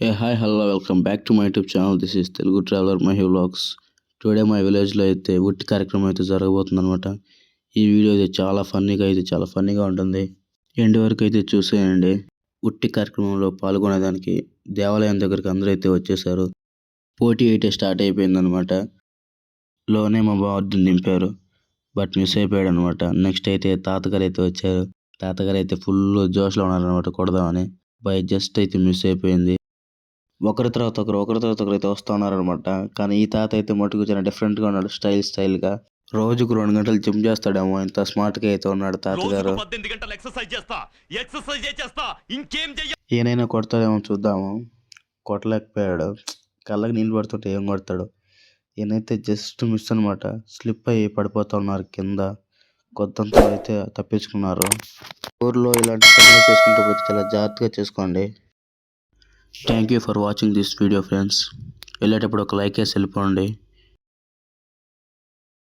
Hey hi hello welcome back to my YouTube channel this is Telugu traveller my vlogs today మా విలేజ్లో అయితే ఉట్టి కార్యక్రమం అయితే జరగబోతుంది అనమాట ఈ వీడియో అయితే చాలా ఫన్నీగా అయితే చాలా ఫన్నీగా ఉంటుంది. ఎండ్ వరకు అయితే చూసేయండి. ఉట్టి కార్యక్రమంలో పాల్గొనేదానికి దేవాలయం దగ్గరికి అందరూ అయితే వచ్చేసారు పోటీ అయితే స్టార్ట్ అయిపోయింది అనమాట లోనే మా బావద్దుని నింపారు. బట్ మిస్ అయిపోయాడు అనమాట నెక్స్ట్ అయితే తాతగారు అయితే వచ్చారు. తాతగారు అయితే ఫుల్ జోష్లో ఉన్నారనమాట కొడదామని. బై జస్ట్ అయితే మిస్ అయిపోయింది. ఒకరి తర్వాత ఒకరు ఒకరి తర్వాత ఒకరు అయితే వస్తూ ఉన్నారనమాట కానీ ఈ తాత అయితే మటుకు చాలా డిఫరెంట్గా ఉన్నాడు స్టైల్ స్టైల్గా రోజుకు రెండు గంటలు జిమ్ చేస్తాడేమో ఇంత స్మార్ట్గా అయితే ఉన్నాడు తాతగారు ఈయనైనా కొడతాడేమో చూద్దాము. కొట్టలేకపోయాడు. కళ్ళకి నీళ్ళు పడుతుంటే ఏం కొడతాడు? ఈయనైతే జస్ట్ మిస్ అనమాట స్లిప్ అయ్యి పడిపోతా ఉన్నారు కింద. కొద్దంత అయితే తప్పించుకున్నారు. ఊర్లో ఇలాంటి పనులు చేసుకుంటే చాలా జాగ్రత్తగా చేసుకోండి. Thank you for watching this video friends వెళ్ళేటప్పుడు ఒక లైక్ వేసి వెళ్ళిపోండి